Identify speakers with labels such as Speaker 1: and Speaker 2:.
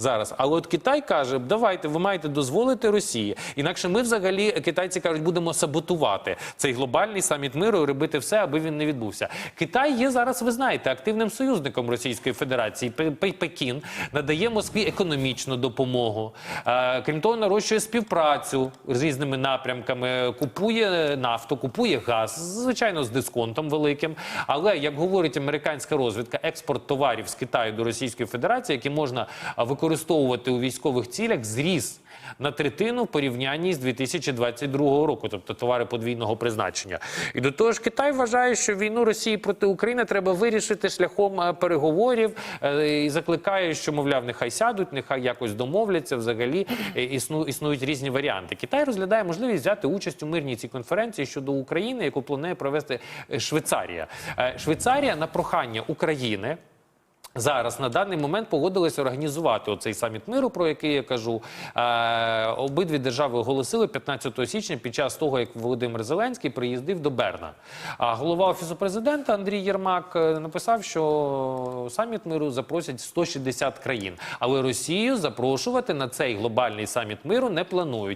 Speaker 1: зараз. Але от Китай каже: давайте, ви маєте дозволити Росії. Інакше ми взагалі китайці кажуть, будемо саботувати цей глобальний саміт миру і робити все, аби він не відбувся. Китай є зараз, ви знаєте, активним союзником Російської Федерації. Пе- Пе- Пекін надає Москві економічну допомогу. Е, Крім того, нарощує співпрацю з різними напрямками, купує нафту, купує газ, звичайно, з дисконтом великим. Але як говорить американська розвідка, експорт товарів з Китаю до Російської Федерації, які можна а, використовувати у військових цілях, зріс на третину в порівнянні з 2022 року, тобто товари подвійного призначення. І до того ж, Китай вважає, що війну Росії проти України треба вирішити шляхом е, переговорів е, і закликає, що мовляв, нехай сядуть, нехай якось домовляться. Взагалі е, існу, існують різні варіанти. Китай розглядає можливість взяти участь у мирній цій конференції щодо України, яку планує провести Швейцарія. Швейцарія на прохання України. Зараз на даний момент погодилися організувати оцей саміт миру, про який я кажу. Е, обидві держави оголосили 15 січня під час того, як Володимир Зеленський приїздив до Берна. А голова офісу президента Андрій Єрмак е, написав, що саміт миру запросять 160 країн, але Росію запрошувати на цей глобальний саміт миру не планують.